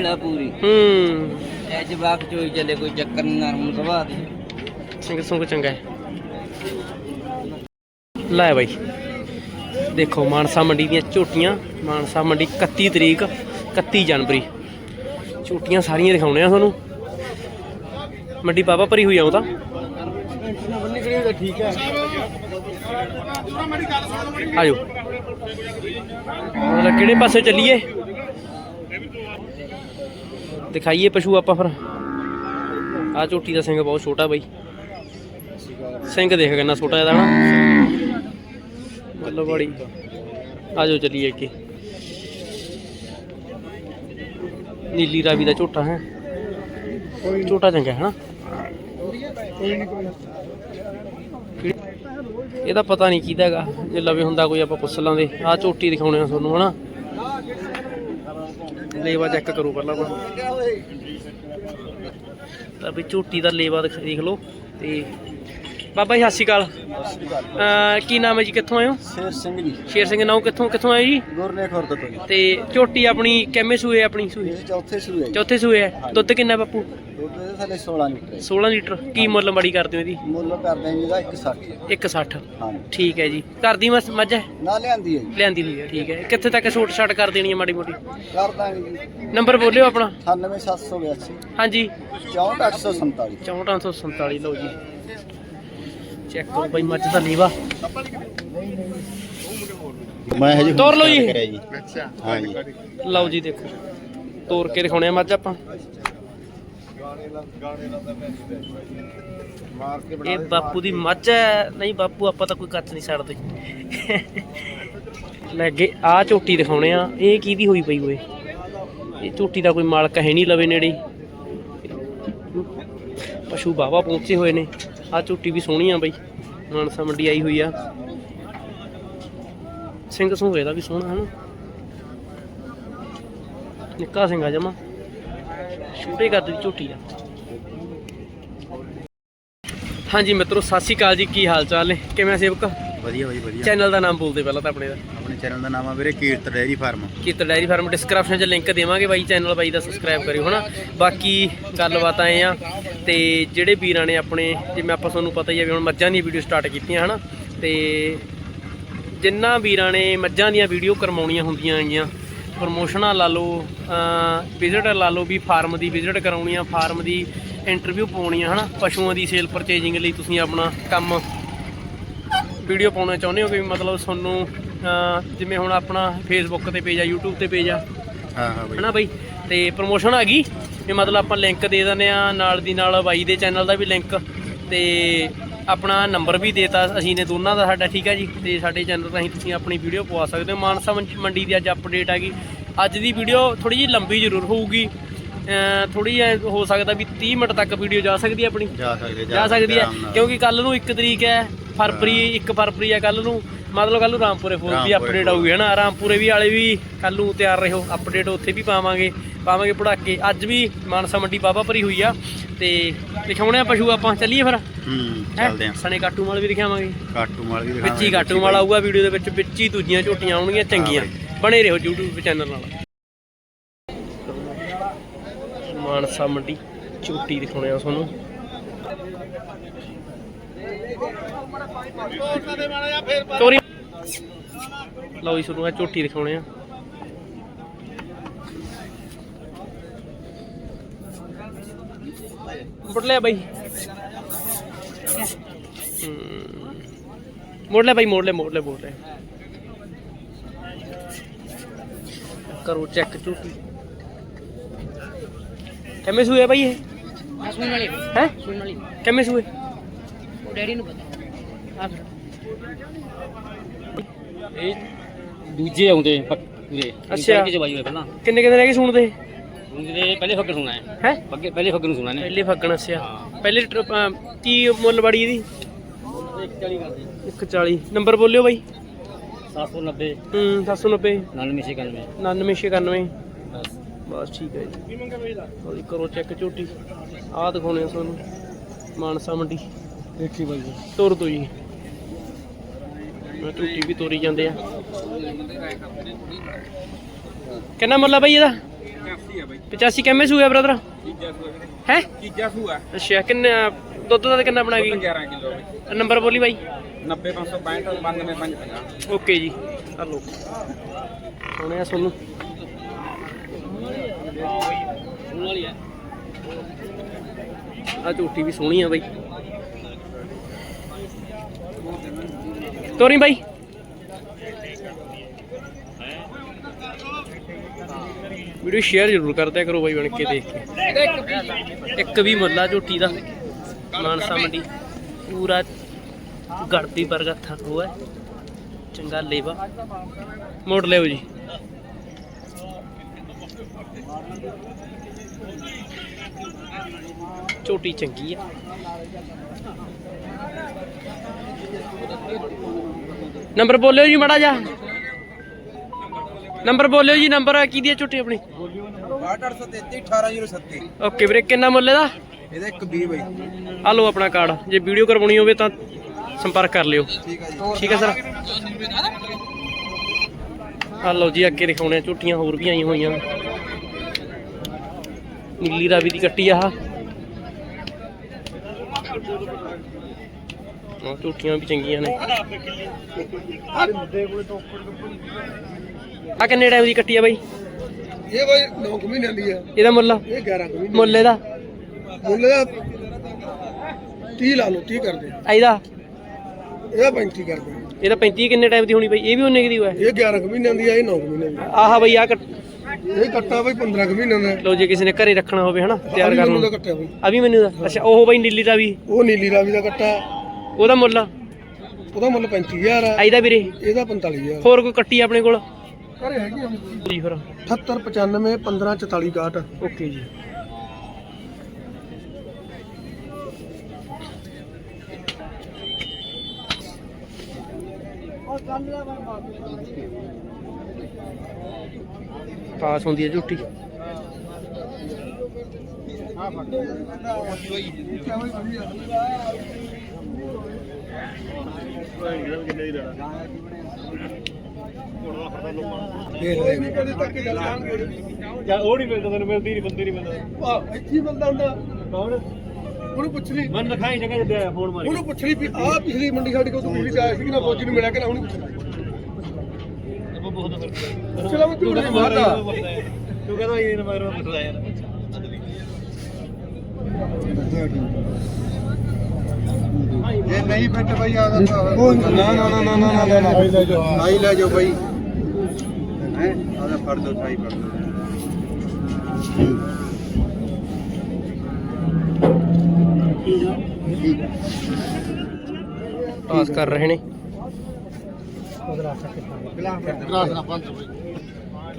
ਢੀਲਾ ਪੂਰੀ। ਹੂੰ। ਐ ਜਵਾਕ ਚੋਈ ਚੱਲੇ ਕੋਈ ਚੱਕਰ ਨੀ ਨਰਮ ਸੁਭਾਅ ਦੀ। ਸਿੰਘ ਸੁੰਗ ਚੰਗਾ ਹੈ। ਲੈ ਬਾਈ। ਦੇਖੋ ਮਾਨਸਾ ਮੰਡੀ ਦੀਆਂ ਝੋਟੀਆਂ ਮਾਨਸਾ ਮੰਡੀ 31 ਤਰੀਕ 31 ਜਨਵਰੀ। ਝੋਟੀਆਂ ਸਾਰੀਆਂ ਦਿਖਾਉਣੇ ਆ ਤੁਹਾਨੂੰ। ਮੰਡੀ ਬਾਬਾ ਭਰੀ ਹੋਈ ਆ ਉਹ ਤਾਂ। ਆਜੋ। ਮਤਲਬ ਕਿਹੜੇ ਪਾਸੇ ਚੱਲੀਏ? ਦਿਖਾਈਏ ਪਸ਼ੂ ਆਪਾਂ ਫਿਰ। ਆ ਝੋਟੀ ਦਾ ਸਿੰਘ ਬਹੁਤ ਛੋਟਾ ਬਾਈ। ਸਿੰਘ ਦੇਖ ਕਿੰਨਾ ਛੋਟਾ ਇਹਦਾ ਹਨਾ। ਮਤਲਬ ਬੜੀ ਜਾਓ ਚੱਲੀਏ ਅੱਗੇ। ਨੀਲੀ ਰਾਵੀ ਦਾ ਝੋਟਾ ਹੈ। ਝੋਟਾ ਚੰਗਾ ਹੈ ਨਾ ਇਹਦਾ ਪਤਾ ਨਹੀਂ ਕਿਹਦਾ ਹੈਗਾ। ਜੇ ਲਵੇ ਹੁੰਦਾ ਕੋਈ ਆਪਾਂ ਪੁੱਛ ਲਾਂਦੇ ਆ ਝੋਟੀ ਦਿਖਾਉਣੇ ਆ ਤੁਹਾਨੂੰ ਹਨਾ। ਲੇਵਾ ਚੈੱਕ ਕਰੋ ਪਹਿਲਾਂ ਆਪਾਂ। ਤਾਂ ਵੀ ਝੋਟੀ ਦਾ ਲੇਵਾ ਦੇਖ ਲਓ ਤੇ ਬਾਬਾ ਜੀ ਸਤਿ ਸ਼੍ਰੀ ਅਕਾਲ। ਅਹ ਕੀ ਨਾਮ ਹੈ ਜੀ? ਕਿੱਥੋਂ ਆਏ ਹੋ? ਸ਼ੇਰ ਸਿੰਘ ਜੀ। ਸ਼ੇਰ ਸਿੰਘ ਨਾਮ ਕਿੱਥੋਂ ਕਿੱਥੋਂ ਆਏ ਜੀ? ਗੁਰਨੇ ਖੁਰਦ ਤੋਂ ਜੀ। ਤੇ ਝੋਟੀ ਆਪਣੀ ਕਿੰਮੇ ਸੂਏ ਆਪਣੀ? ਸੂਏ। ਇਹ ਚੌਥੇ ਸੂਏ ਜੀ। ਚੌਥੇ ਸੂਏ ਹੈ ਦੁੱਧ ਕਿੰਨਾ ਬਾਪੂ? ਦੁੱਧ ਦੇ ਥੱਲੇ 16 ਲੀਟਰ ਹੈ 16 ਲੀਟਰ। ਕੀ ਮੁੱਲ ਮੜੀ ਕਰਦੇ ਹੋ ਇਹਦੀ? ਮੁੱਲ ਕਰਦੇ ਜੀ ਇਹਦਾ 160 160 ਹਾਂ ਠੀਕ ਹੈ ਜੀ। ਘਰ ਦੀ ਮੱਝ ਮੱਝ ਹੈ? ਨਾ ਲਿਆਂਦੀ ਹੈ ਜੀ। ਲਿਆਂਦੀ ਹੋਈ ਹੈ ਠੀਕ ਹੈ। ਕਿੱਥੇ ਤੱਕ ਛੋਟ ਛਾਟ ਕਰ ਦੇਣੀ ਹੈ ਮਾੜੀ ਮੋਟੀ? ਕਰ ਦਾਂਗੇ ਜੀ। ਨੰਬਰ ਬੋਲਿਓ ਆਪਣਾ। 98782 ਹਾਂਜੀ। 64847 14847 ਲਓ ਜੀ। ਚੈੱਕ ਕਰੋ ਬਈ ਮੱਝ ਦਾ ਲੀਵਾ। ਮੈਂ ਹਜੇ ਤੋਰ ਲਓ ਜੀ। ਕਰਿਆ ਜੀ। ਹਾਂ ਜੀ ਲਓ ਜੀ ਦੇਖੋ। ਤੋੜ ਕੇ ਦਿਖਾਉਣੇ ਆ ਮੱਝ ਆਪਾਂ। ਇਹ ਬਾਪੂ ਦੀ ਮੱਝ ਹੈ। ਨਹੀਂ ਬਾਪੂ ਆਪਾਂ ਤਾਂ ਕੋਈ ਕੱਚ ਨਹੀਂ ਛੱਡਦੇ। ਲੈ ਅੱਗੇ ਆ ਝੋਟੀ ਦਿਖਾਉਣੇ ਆ। ਇਹ ਕਿਹਦੀ ਹੋਈ ਪਈ ਓਏ? ਇਹ ਝੋਟੀ ਦਾ ਕੋਈ ਮਾਲਕ ਹੈ ਨਹੀਂ ਲਵੇ ਨੇੜੇ। ਪਸ਼ੂ ਬਾਵਾ ਪਹੁੰਚੇ ਹੋਏ ਨੇ। ਆ ਝੋਟੀ ਵੀ ਸੋਹਣੀ ਆ ਬਈ। ਮਾਨਸਾ ਮੰਡੀ ਆਈ ਹੋਈ ਆ। ਸਿੰਘ ਸੂਹੇ ਦਾ ਵੀ ਸੋਹਣਾ ਹੈ ਨਾ ਨਿੱਕਾ ਸਿੰਘ ਆ ਜਮਾ। ਛੋਟੇ ਕੱਦ ਦੀ ਝੋਟੀ ਆ। ਹਾਂਜੀ ਮਿੱਤਰੋ ਸਤਿ ਸ਼੍ਰੀ ਅਕਾਲ ਜੀ ਕੀ ਹਾਲ ਚਾਲ ਨੇ? ਕਿਵੇਂ ਸੇਵਕ? ਵਧੀਆ ਬਾਈ ਵਧੀਆ। ਚੈਨਲ ਦਾ ਨਾਮ ਬੋਲਦੇ ਪਹਿਲਾਂ ਤਾਂ ਆਪਣੇ ਦਾ। ਚੈਨਲ ਦਾ ਨਾਮ ਆ ਵੀਰੇ Kirat dairy farm. Kirat dairy farm description 'ਚ ਲਿੰਕ ਦੇਵਾਂਗੇ ਬਾਈ ਚੈਨਲ ਬਾਈ ਦਾ ਸਬਸਕ੍ਰਾਈਬ ਕਰਿਓ, ਹਨਾ? ਬਾਕੀ ਗੱਲਬਾਤ ਆਏ ਆ ਤੇ ਜਿਹੜੇ ਵੀਰਾਂ ਨੇ ਆਪਣੇ, ਜਿਵੇਂ ਆਪਾਂ ਤੁਹਾਨੂੰ ਪਤਾ ਹੀ ਆ ਵੀ ਹੁਣ ਮੱਝਾਂ ਦੀਆਂ ਵੀਡੀਓ ਸਟਾਰਟ ਕੀਤੀਆਂ, ਹਨਾ? ਤੇ ਜਿੰਨਾ ਵੀਰਾਂ ਨੇ ਮੱਝਾਂ ਦੀਆਂ ਵੀਡੀਓ ਕਰਵਾਉਣੀਆਂ ਹੁੰਦੀਆਂ ਹੈਗੀਆਂ ਪ੍ਰਮੋਸ਼ਨਾਂ ਲਾ ਲਓ ਵਿਜ਼ਿਟ ਲਾ ਲਓ ਵੀ ਫਾਰਮ ਦੀ ਵਿਜ਼ਿਟ ਕਰਾਉਣੀਆਂ ਫਾਰਮ ਦੀ ਇੰਟਰਵਿਊ ਪਾਉਣੀਆਂ, ਹਨਾ? ਪਸ਼ੂਆਂ ਦੀ ਸੇਲ ਪਰਚੇਜਿੰਗ ਲਈ ਤੁਸੀਂ ਆਪਣਾ ਕੰਮ ਵੀਡੀਓ ਪਾਉਣਾ ਚਾਹੁੰਦੇ ਹੋ ਕਿ ਮਤਲਬ ਤੁਹਾਨੂੰ ਜਿਵੇਂ ਹੁਣ ਆਪਣਾ ਫੇਸਬੁੱਕ ਤੇ ਪੇਜ ਆ YouTube ਤੇ ਪੇਜ ਆ। ਹਾਂ ਹਾਂ ਬਾਈ। ਹਨਾ ਬਾਈ? ਤੇ ਪ੍ਰੋਮੋਸ਼ਨ ਆ ਗਈ। ਵੀ ਮਤਲਬ ਆਪਾਂ ਲਿੰਕ ਦੇ ਦਿੰਦੇ ਆ ਨਾਲ ਦੀ ਨਾਲ ਬਾਈ ਦੇ ਚੈਨਲ ਦਾ ਵੀ ਲਿੰਕ ਤੇ ਆਪਣਾ ਨੰਬਰ ਵੀ ਦੇਤਾ ਅਸੀਂ ਨੇ ਦੋਨਾਂ ਦਾ ਸਾਡਾ ਠੀਕ ਆ ਜੀ? ਤੇ ਸਾਡੇ ਚੈਨਲ ਰਾਹੀਂ ਤੁਸੀਂ ਆਪਣੀ ਵੀਡੀਓ ਪਵਾ ਸਕਦੇ ਹੋ। ਮਾਨਸਾ ਮੰਡੀ- ਮੰਡੀ ਦੀ ਅੱਜ ਅਪਡੇਟ ਆ ਗਈ। ਅੱਜ ਦੀ ਵੀਡੀਓ ਥੋੜੀ ਜਿਹੀ ਲੰਬੀ ਜ਼ਰੂਰ ਹੋਊਗੀ। ਥੋੜੀ ਜਿਹੀ ਹੋ ਸਕਦਾ ਵੀ 30 ਮਿੰਟ ਤੱਕ ਵੀਡੀਓ ਜਾ ਸਕਦੀ ਹੈ ਆਪਣੀ। ਜਾ ਸਕਦੇ ਜਾ ਸਕਦੀ ਹੈ। ਕਿਉਂਕਿ ਕੱਲ ਨੂੰ 1 ਤਰੀਕ ਹੈ ਫਰਵਰੀ 1 ਫਰਵਰੀ ਹੈ ਕੱਲ ਨੂੰ। ਮਤਲਬ ਕੱਲ ਨੂੰ ਰਾਮਪੁਰੇ ਫੋਨ ਦੀ ਰਾਮਪੁਰੇ ਅਪਡੇਟ ਆਊਗੀ ਹਨਾ? ਰਾਮਪੁਰੇ ਵੀ ਵਾਲੇ ਵੀ ਕੱਲ ਨੂੰ ਤਿਆਰ ਰਹੋ ਅਪਡੇਟ ਉੱਥੇ ਵੀ ਪਾਵਾਂਗੇ। ਪਾਵਾਂਗੇ ਪੜਾਕੇ। ਅੱਜ ਵੀ ਮਾਨਸਾ ਮੰਡੀ ਬਾਬਾ ਭਰੀ ਹੋਈ ਆ ਤੇ ਦਿਖਾਉਣੇ ਆ ਪਸ਼ੂ ਆਪਾਂ। ਚੱਲੀਏ ਫਿਰ। ਹੂੰ? ਚੱਲਦੇ ਆ। ਸਣੇ ਕਾਟੂ ਮਾਲ ਵੀ ਦਿਖਾਵਾਂਗੇ। ਕਾਟੂ ਮਾਲ ਵੀ ਵਿੱਚ ਹੀ ਕਾਟੂ ਮਾਲ ਆਊਗਾ ਵੀਡੀਓ ਦੇ ਵਿੱਚ ਵਿੱਚ ਹੀ ਦੂਜੀਆਂ ਝੋਟੀਆਂ ਆਉਣਗੀਆਂ ਚੰਗੀਆਂ। ਬਣੇ ਰਹੋ YouTube ਚੈਨਲ ਨਾਲ। ਮਾਨਸਾ ਮੰਡੀ ਝੋਟੀ ਦਿਖਾਉਣੇ ਆ ਤੁਹਾਨੂੰ। ਤੋਰੀ ਲਓ ਜੀ ਤੁਹਾਨੂੰ ਆ ਝੋਟੀ ਦਿਖਾਉਣੇ ਆ। ਮੁੜ ਲਿਆ ਬਾਈ। ਹਮ, ਮੋੜ ਲੈ ਬਾਈ ਮੋੜ ਲੈ ਮੋੜ ਲੈ ਮੋੜ ਲੈ ਕਰੋ ਚੈੱਕ ਝੂਟੀ ਕਿਵੇਂ ਸੂਏ ਬਾਈ ਇਹ? ਸੁਣ ਵਾਲੀ। ਹੈ? ਸੁਣ ਵਾਲੀ। ਕਿਵੇਂ ਸੂਏ? ਉਹ ਡੈਡੀ ਨੂੰ ਪਤਾ। ਆ ਫਿਰ ਇਹ ਦੂਜੇ ਆਉਂਦੇ ਪੂਰੇ ਅੱਛਾ। ਕਿ ਜਵਾਈ ਹੋਏ ਪਹਿਲਾਂ। ਕਿੰਨੇ ਕਿੰਨੇ ਰਹਿ ਗਏ ਸੂਣ ਦੇ? ਉਹਦੇ ਪਹਿਲੇ ਫੱਗਰ ਸੁਣਾ ਹੈ। ਹੈ? ਅੱਗੇ ਪਹਿਲੇ ਨੂੰ ਸੁਣਾ ਨੇ ਪਹਿਲੇ ਫੱਗਣ ਸਿਆ ਪਹਿਲੇ ਕੀ ਮੁੱਲ ਬੜੀ ਇਹਦੀ? 140 ਕਰਦੇ। 140 ਨੰਬਰ ਬੋਲਿਓ ਬਾਈ। 790 ਹੂੰ 790 99 96 9991 ਬਸ। ਬਸ ਠੀਕ ਹੈ ਜੀ। ਉਹਦੀ ਕਰੋ ਚੈੱਕ ਝੋਟੀ। ਆਹ ਦਿਖਾਉਣੇ ਆ ਤੁਹਾਨੂੰ ਮਾਨਸਾ ਮੰਡੀ। ਦੇਖੀ ਬਾਈ ਤੋਰ ਦੋ ਜੀ। ਮੈਂ ਝੋਟੀ ਵੀ ਤੋਰੀ ਜਾਂਦੇ ਆ। ਕਿੰਨਾ ਮੁੱਲ ਆ ਬਾਈ ਇਹਦਾ? 85 ਕਿੰਨੇ ਸੂਆ ਬ੍ਰਦਰ ਹੈ? ਤੀਜਾ ਸੂਆ। ਅੱਛਾ ਕਿੰਨੇ ਦੁੱਧ ਦਾ ਕਿੰਨਾ ਬਣਾ ਗਈ? 11 ਕਿਲੋ ਨੰਬਰ ਬੋਲੀ ਬਾਈ। 90 565 92 550 ਓਕੇ ਜੀ। ਹਲੋ ਸੋਹਣਿਆ ਸੋਨੂੰ? ਆ। ਝੂਠੀ ਵੀ ਸੋਹਣੀ ਆ ਬਾਈ। ਤੋਰੀ ਬਾਈ। ਵੀਡੀਓ ਸ਼ੇਅਰ ਜ਼ਰੂਰ ਕਰਦਿਆ ਕਰੋ ਬਾਈ ਬਣ ਕੇ ਦੇਖ ਕੇ। ਇੱਕ ਵੀ ਮੁੱਲਾ ਝੂਠੀ ਦਾ। ਮਾਨਸਾ ਮੰਡੀ। ਪੂਰਾ ਗੜਦੀ ਵਰਗਾ ਥੱਕ ਉਹ ਚੰਗਾ ਲੇਵਾ। ਮੋੜ ਲਿਓ ਜੀ। ਝੋਟੀ ਚੰਗੀ ਆ। ਨੰਬਰ ਬੋਲਿਓ ਜੀ ਮੜਾ ਜਾ ਨੰਬਰ ਬੋਲਿਓ ਜੀ ਨੰਬਰ ਕੀ ਦੀ ਝੋਟੀ ਆਪਣੀ? 833 18037 ਓਕੇ ਵੀਰੇ ਕਿੰਨਾ ਮੁੱਲ ਇਹਦਾ? ਇਹਦਾ ਇੱਕ 20 ਬਾਈ। ਆ ਲਓ ਆਪਣਾ ਕਾਰਡ ਜੇ ਵੀਡੀਓ ਕਰਵਾਉਣੀ ਹੋਵੇ ਤਾਂ ਸੰਪਰਕ ਕਰ ਲਿਓ। ਠੀਕ ਹੈ ਸਰ। ਆ ਲਓ ਜੀ ਅੱਗੇ ਦਿਖਾਉਣੇ ਆ ਝੂਟੀਆਂ ਹੋਰ ਵੀ ਆਈਆਂ ਹੋਈਆਂ। ਨੀਲੀ ਰਾਵੀ ਦੀ ਕੱਟੀ ਆਹ। ਉਹ ਝੂਟੀਆਂ ਵੀ ਚੰਗੀਆਂ ਨੇ। ਆ ਕਿੰਨੇ ਟਾਈਮ ਦੀ ਕੱਟੀ ਆ ਬਾਈ? ਇਹ ਬਾਈ 9 ਮਹੀਨਿਆਂ ਦੀ ਆ। ਇਹਦਾ ਮੁੱਲ? ਇਹ 11 ਕੁ ਮਹੀਨੇ ਮੁੱਲ ਇਹਦਾ? ਮੁੱਲ ਦਾ 30 ਲਾ ਲਓ 30 ਕਰਦੇ। ਆ ਇਹਦਾ? ਇਹਦਾ 35 ਕਰਦੇ। ਇਹਦਾ 35 ਕਿੰਨੇ ਟਾਈਮ ਦੀ ਹੋਣੀ ਬਾਈ? ਇਹ ਵੀ ਉਹਨੇ ਦੀ ਹੋਇਆ। ਇਹ 11 ਕੁ ਮਹੀਨਿਆਂ ਦੀ ਆ ਇਹ 9 ਮਹੀਨਿਆਂ ਦੀ ਆਹ ਬਈ ਆ ਕੱਟ ਇਹ ਕੱਟਾ ਬਾਈ 15 ਕੁ ਮਹੀਨਿਆਂ ਦਾ। ਲਓ ਜੇ ਕਿਸੇ ਨੇ ਘਰੇ ਰੱਖਣਾ ਹੋਵੇ ਹਨਾ ਤਿਆਰ ਕਰਨ ਦਾ ਨੂੰ ਕੱਟਿਆ ਬਾਈ। ਆ ਵੀ ਮੈਨੂੰ ਦਾ ਅੱਛਾ ਉਹ ਬਾਈ ਨੀਲੀ ਦਾ ਵੀ। ਉਹ ਨੀਲੀ ਰਾਵੀ ਦਾ ਕੱਟਾ। ਉਹਦਾ ਮੁੱਲ? ਆ ਉਹਦਾ ਮੁੱਲ 35000 ਆ। ਇਹਦਾ ਵੀਰੇ? ਇਹਦਾ 45000 ਹੋਰ ਕੋਈ ਕੱਟੀ ਆਪਣੇ ਕੋਲ? ਘਰੇ ਹੈਗੀ ਆ ਜੀ ਫਿਰ 78 95 15 44 61 ਓਕੇ ਜੀ। ਪਾਸ ਹੁੰਦੀ ਹੈ ਝੂਟੀ ਕਦੇ ਤੱਕ ਗੱਲ ਜਾਣਗੇ ਜਾਂ ਉਹ ਨਹੀਂ ਮਿਲਦਾ ਤੈਨੂੰ ਮਿਲਦੀ ਨਹੀਂ ਬੰਦੇ ਨਹੀਂ ਮਿਲਦਾ। ਆ ਇੱਥੇ ਹੀ ਮਿਲਦਾ ਹੁੰਦਾ। ਕੌਣ? ਉਹਨੂੰ ਪੁੱਛ ਲਈ। ਮਨ ਦਿਖਾਈ ਜਗ੍ਹਾ ਆਇਆ ਫੋਨ ਮਾਰੀ। ਉਹਨੂੰ ਪੁੱਛ ਲਈ ਵੀ ਆਹ ਪਿਛਲੀ ਮੰਡੀ ਸਾਡੀ ਕੋਲ ਤੂੰ ਆਇਆ ਸੀ ਕਿ ਨਾ ਫੌਜੀ ਨੂੰ ਮਿਲਿਆ ਕਿ ਨਾ ਉਹਨੂੰ ਪੁੱਛ ਲਈ। ਆਪਾਂ ਬਹੁਤ ਫ਼ਰਕ ਚਲੋ ਮੈਂ ਝੂਠ ਨਹੀਂ ਮਾਰਦਾ ਤੂੰ ਰਹੇ ਨੇ। ਗਲਾਸ ਨਾ ਪੰਜ ਭਾਈ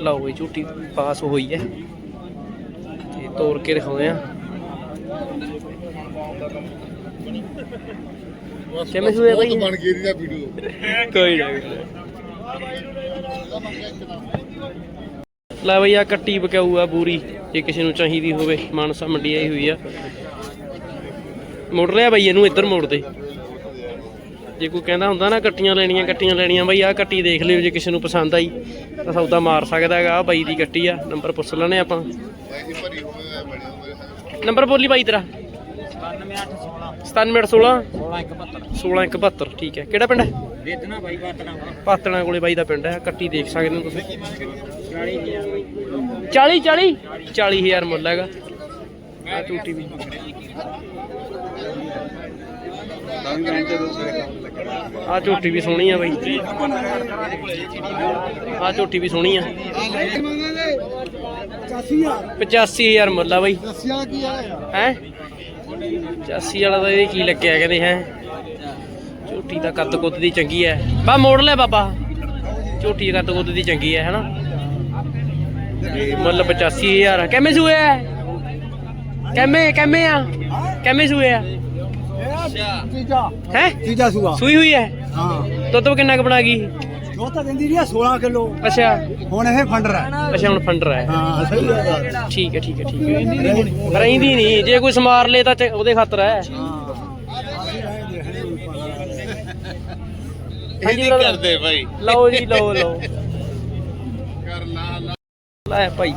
ਲਓ ਬਈ ਝੂਟੀ ਪਾਸ ਹੋਈ ਹੈ। ਤੇ ਤੋੜ ਕੇ ਦਿਖਾਉਂਦੇ ਆ ਕਿਵੇਂ ਸੂਏ ਬਈ? ਬਣ ਗਈ ਇਹਦਾ ਵੀਡੀਓ ਕੋਈ ਨਾ। ਲੈ ਬਈ ਆ ਕੱਟੀ ਬਕਾਊ ਆ ਬੂਰੀ। ਜੇ ਕਿਸੇ ਨੂੰ ਚਾਹੀਦੀ ਹੋਵੇ ਮਾਨਸਾ ਮੰਡੀ ਆਈ ਹੋਈ ਆ। ਮੁੜ ਰਿਹਾ ਬਈ ਇਹਨੂੰ ਇੱਧਰ ਮੋੜ ਦੇ। ਜੇ ਕੋਈ ਕਹਿੰਦਾ ਹੁੰਦਾ ਨਾ ਕੱਟੀਆਂ ਲੈਣੀਆਂ ਕੱਟੀਆਂ ਲੈਣੀਆਂ, ਬਈ ਆ ਕੱਟੀ ਦੇਖ ਲਿਓ ਜੇ ਕਿਸੇ ਨੂੰ ਪਸੰਦ ਆਈ, ਤਾਂ ਸੌਦਾ ਮਾਰ ਸਕਦਾ ਹੈਗਾ ਆ ਬਾਈ ਦੀ ਕੱਟੀ ਆ, ਨੰਬਰ ਪੁੱਛ ਲੈਣੇ ਆਪਾਂ। ਨੰਬਰ ਬੋਲੀ ਬਾਈ ਤੇਰਾ। 97816 16172 ਠੀਕ ਹੈ। ਕਿਹੜਾ ਪਿੰਡ ਹੈ? ਵੇਚਣਾ ਬਾਈ ਬਾਤਣਾ ਪਾਤਣਾ ਕੋਲੇ ਬਾਈ ਦਾ ਪਿੰਡ ਹੈ। ਕੱਟੀ ਦੇਖ ਸਕਦੇ ਹੋ ਤੁਸੀਂ। 40 40 40000 ਮੁੱਲ ਹੈਗਾ। ਆ ਟੂਟੀ ਵੀ। ਆ ਝੋਟੀ ਵੀ ਸੋਹਣੀ ਆ ਬਾਈ। ਆ ਝੋਟੀ ਵੀ ਸੋਹਣੀ ਆ। 85000 ਮੁੱਲ ਆ ਬਾਈ। ਦੱਸਿਆ ਕੀ ਆ? ਹੈ? 85 ਵਾਲਾ ਤਾਂ ਇਹ ਕੀ ਲੱਗਿਆ ਕਹਿੰਦੇ ਹੈ? ਝੋਟੀ ਦਾ ਕੱਦ ਕੁੱਦ ਦੀ ਚੰਗੀ ਹੈ ਬਾ ਮੋੜ ਲੈ ਬਾਬਾ। ਝੋਟੀ ਦਾ ਕੱਦ ਕੁੱਦ ਦੀ ਚੰਗੀ ਹੈ ਹਨਾ? ਮੁੱਲ 85000 ਕਿਵੇਂ ਸੂਏ ਹੈ ਕਿਵੇਂ ਕਿਵੇਂ ਆ? ਕਿਵੇਂ ਸੂਏ ਆ? ਤੀਜਾ ਹੈ? ਤੀਜਾ ਸੂਆ। ਸੂਈ ਹੋਈ ਹੈ? ਹਾਂ। ਦੁੱਧ ਕਿੰਨਾ ਕੁ ਬਣਾ ਗਈ? ਜੋ ਤਾਂ ਦਿੰਦੀ ਰਹੀ 16 ਕਿਲੋ। ਅੱਛਾ। ਹੁਣ ਇਹ ਫੰਡਰ ਹੈ। ਅੱਛਾ ਹੁਣ ਫੰਡਰ ਹੈ। ਹਾਂ ਸਹੀ ਹੈ ਠੀਕ ਹੈ ਠੀਕ ਹੈ ਠੀਕ ਹੈ। ਰਹਿੰਦੀ ਨਹੀਂ। ਜੇ ਕੋਈ ਸਮਾਰ ਲੇ ਤਾਂ ਉਹਦੇ ਖਾਤਰ ਹੈ। ਹਾਂਜੀ ਕਰਦੇ ਭਾਈ। ਲਓ ਜੀ ਲਓ ਲਓ। ਕਰ ਲਾ ਲੈ ਭਾਈ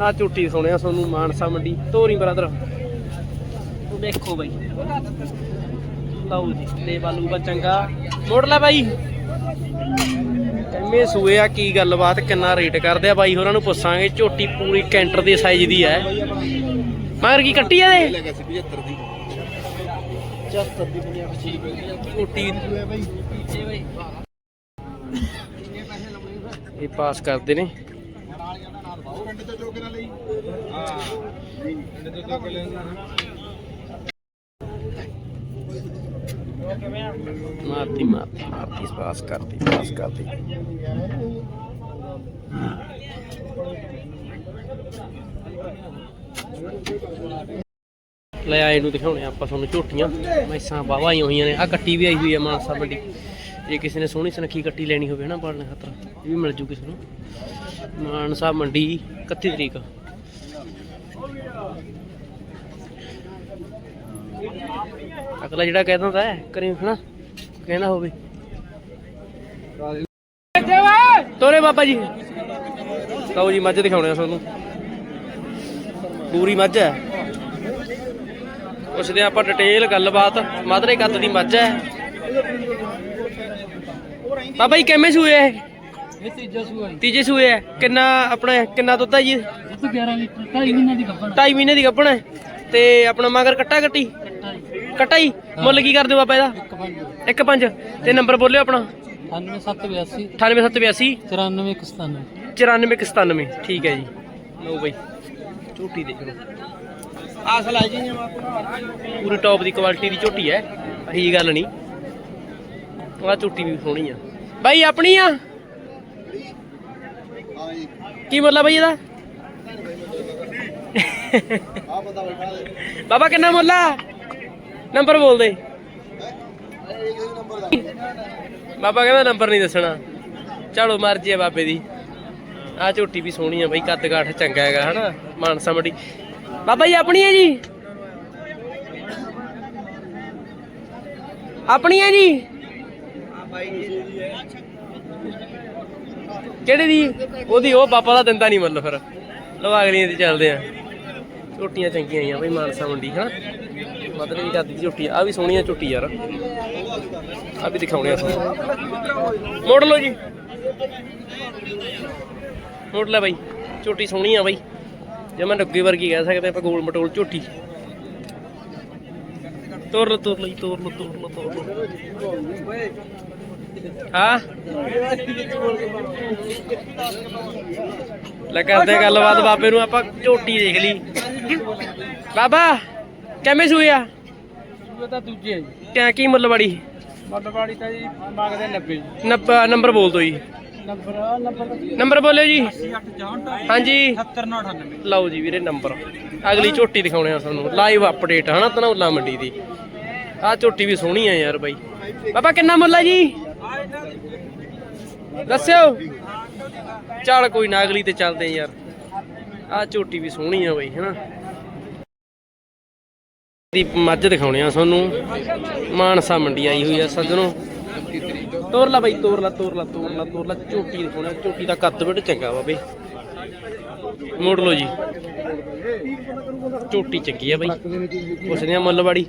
ਆ ਝੂਟੀ ਸੁਣਿਆ ਤੁਹਾਨੂੰ ਮਾਨਸਾ ਮੰਡੀ ਧੋਰੀ ਬ੍ਰਦਰ। ਦੇਖੋ ਬਾਈ। ਲਓ ਜੀ, ਤੇ ਬਾਲੂ ਚੰਗਾ। ਮੋੜ ਲੈ ਬਾਈ। ਐਵੇਂ ਸੂਏ ਆ, ਕੀ ਗੱਲਬਾਤ, ਕਿੰਨਾ ਰੇਟ ਕਰਦੇ ਆ ਬਾਈ, ਹੋਰਾਂ ਨੂੰ ਪੁੱਛਾਂਗੇ। ਝੋਟੀ ਪੂਰੀ ਕੈਂਟਰ ਦੇ ਸਾਈਜ਼ ਦੀ ਹੈ ਮਗਰ ਕੀ ਕੱਟੀ ਆ ਦੇ ਲੱਗਾ ਸੀ 75 ਦੀ ਝੋਟੀ। ਇਹ ਪਾਸ ਕਰਦੇ ਨੇ। ਮਾਰਤੀ ਮਾਰਤੀ ਮਾਰਤੀ ਪਾਸ ਕਰਤੀ ਪਾਸ ਕਰਤੀ। ਲੈ ਆਏ ਨੂੰ ਦਿਖਾਉਣੇ ਆਪਾਂ ਤੁਹਾਨੂੰ ਝੋਟੀਆਂ। ਮੈਸਾਂ ਬਾਵਾ ਹੀ ਹੋਈਆਂ ਨੇ ਆ ਕੱਟੀ ਵੀ ਆਈ ਹੋਈ ਹੈ ਮਾਨਸਾ ਮੰਡੀ। ਜੇ ਕਿਸੇ ਨੇ ਸੋਹਣੀ ਸੁਨੱਖੀ ਕੱਟੀ ਲੈਣੀ ਹੋਵੇ ਨਾ, ਪਾਲਣ ਖਾਤਰ, ਇਹ ਵੀ ਮਿਲ ਜੂ ਕਿਸੇ ਨੂੰ। ਮਾਨਸਾ ਮੰਡੀ 31 ਤਰੀਕ। ਅਗਲਾ ਜਿਹੜਾ ਕਹਿ ਦਿੰਦਾ ਹੈ ਕਰੀ ਹਨਾ ਕਹਿੰਦਾ ਹੋਵੇ। ਤੋਰੇ ਬਾਬਾ ਜੀ। ਲਓ ਜੀ ਮੱਝ ਦਿਖਾਉਣੇ ਆ ਤੁਹਾਨੂੰ। ਪੂਰੀ ਮੱਝ ਹੈ। ਪੁੱਛਦੇ ਆਪਾਂ ਡਿਟੇਲ ਗੱਲਬਾਤ। ਮਾਦਰੇ ਕੱਦ ਦੀ ਮੱਝ ਹੈ। ਬਾਬਾ ਜੀ ਕਿਵੇਂ ਸੂਏ ਹੈ? ਇਹ ਤੀਜਾ ਸੂਏ ਹੈ। ਕਿੰਨਾ ਆਪਣਾ ਕਿੰਨਾ ਦੁੱਧ ਹੈ ਜੀ? ਇਹ 11 ਲੀਟਰ 2.5 ਮਹੀਨਾ ਦੀ ਗੱਭਣ ਢਾਈ ਮਹੀਨੇ ਦੀ ਗੱਭਣ ਹੈ। ਤੇ ਆਪਣਾ ਮਗਰ ਕੱਟਾ ਕੱਟੀ ਕੱਟਾ ਹੀ ਮੁੱਲ ਕੀ ਕਰਦੇ ਹੋ ਬਾਬਾ ਇਹਦਾ? ਇੱਕ ਪੰਜ। ਤੇ ਨੰਬਰ ਬੋਲਿਓ ਆਪਣਾ। 9782 98782 9497 9497 ਠੀਕ ਹੈ ਜੀ। ਲਓ ਬਈ। ਝੋਟੀ ਦੇਖ ਲਓ। ਆਸਲ ਆ ਜੀ ਪੂਰੀ ਟੌਪ ਦੀ ਕੁਆਲਿਟੀ ਦੀ ਝੋਟੀ ਹੈ। ਇਹੀ ਗੱਲ ਨਹੀਂ। ਆਹ ਝੋਟੀ ਵੀ ਸੋਹਣੀ ਆ। ਬਾਈ ਆਪਣੀ ਆ? ਕੀ ਮੁੱਲ ਆ ਬਾਈ ਇਹਦਾ? ਬਾਬਾ ਕਿੰਨਾ ਮੁੱਲ ਆ? ਨੰਬਰ ਬੋਲ ਦੇ। ਬਾਬਾ ਕਹਿੰਦਾ ਨੰਬਰ ਨਹੀਂ ਦੱਸਣਾ। ਚਲੋ ਮਰਜ਼ੀ ਆ ਬਾਬੇ ਦੀ। ਆ ਝੋਟੀ ਵੀ ਸੋਹਣੀ ਆ ਬਈ, ਕੱਦ ਕਾਠ ਚੰਗਾ ਹੈਗਾ, ਹਨਾ? ਮਾਨਸਾ ਮੰਡੀ। ਬਾਬਾ ਜੀ, ਆਪਣੀ ਹੈ ਜੀ? ਆਪਣੀ ਹੈ ਜੀ? ਕਿਹੜੇ ਦੀ? ਉਹਦੀ, ਉਹ ਬਾਬਾ ਦਾ ਦਿੰਦਾ ਨਹੀਂ ਮਤਲਬ ਫਿਰ। ਲਓ ਅਗਲੀਆਂ ਤੇ ਚੱਲਦੇ ਆ। ਝੋਟੀਆਂ ਚੰਗੀਆਂ ਆਈਆਂ ਬਈ, ਮਾਨਸਾ ਮੰਡੀ, ਹਨਾ? ਮਤਲਬ ਵੀ ਕੱਦ ਦੀ ਝੋਟੀ ਆ ਆਹ ਵੀ ਸੋਹਣੀ ਆ ਝੋਟੀ ਯਾਰ। ਆ ਵੀ ਦਿਖਾਉਣੇ ਆ ਮੋੜ ਲਓ ਜੀ। ਮੋੜ ਲੈ ਬਾਈ ਝੋਟੀ ਸੋਹਣੀ ਆ ਬਾਈ। ਜੇ ਮੈਂ ਨੱਗੇ ਵਰਗੀ ਕਹਿ ਸਕਦੇ ਆਪਾਂ ਗੋਲ ਮਟੋਲ ਝੋਟੀ ਤੋਰ ਲੋ, ਤੋਰ ਲਈ, ਤੋਰ ਲੋ ਤੋਰ ਲੋ ਤੋਰ ਲੋ। ਹਾਂ? ਲੈ ਕਰਦੇ ਆ ਗੱਲਬਾਤ ਬਾਬੇ ਨੂੰ, ਆਪਾਂ ਝੋਟੀ ਦੇਖ ਲਈ। ਬਾਬਾ! ਕਿਵੇਂ ਸੂਈ ਆ? ਇਹ ਤਾਂ ਦੂਜੇ ਹੈ ਜੀ। ਕਿਆ ਕੀ ਮੁੱਲ ਮੱਲਵਾੜੀ ਤਾਂ ਜੀ ਮੰਗਦੇ 90 ਜੀ। ਨੰਬਰ ਨੰਬਰ ਬੋਲ ਦੋ ਜੀ। ਨੰਬਰ ਆ ਨੰਬਰ ਨੰਬਰ ਬੋਲਿਓ ਜੀ। 864 ਹਾਂਜੀ। 7998 ਲਓ ਜੀ ਵੀਰੇ ਨੰਬਰ। ਅਗਲੀ ਝੋਟੀ ਦਿਖਾਉਣੇ ਆ ਤੁਹਾਨੂੰ। ਲਾਈਵ ਅਪਡੇਟ ਹਨਾ ਤਨੌਲਾ ਮੰਡੀ ਦੀ। ਆਹ ਝੋਟੀ ਵੀ ਸੋਹਣੀ ਆ ਯਾਰ ਬਾਈ। ਬਾਬਾ ਕਿੰਨਾ ਮੁੱਲ ਆ ਜੀ? ਦੱਸਿਓ। ਚੱਲ ਕੋਈ ਨਾ ਅਗਲੀ ਤੇ ਚੱਲਦੇ ਆ ਯਾਰ। ਆਹ ਝੋਟੀ ਵੀ ਸੋਹਣੀ ਆ ਬਾਈ ਹਨਾ। ਦੀ ਮੱਝ ਦਿਖਾਉਣੇ ਆ ਤੁਹਾਨੂੰ ਮਾਨਸਾ ਮੰਡੀ ਆਈ ਹੋਈ ਆ ਸੱਜਣੋ। ਤੋਰ ਬਾਈ ਤੋਰ ਲਾ ਤੋਰ ਲਾ ਝੋਟੀ ਦਿਖਾਉਣੇ ਝੋਟੀ ਦਾ ਕੱਦ ਬੜਾ ਚੰਗਾ ਬਾਬੇ ਮੋੜ ਲਓ ਜੀ। ਝੋਟੀ ਚੰਗੀ ਆ ਬਾਈ। ਪੁੱਛਦੇ ਆ ਮੁੱਲ ਬਾੜੀ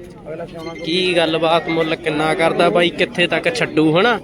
ਕੀ ਗੱਲਬਾਤ ਮੁੱਲ ਕਿੰਨਾ ਕਰਦਾ ਬਾਈ? ਕਿੱਥੇ ਤੱਕ ਛੱਡੂ, ਹਨਾ?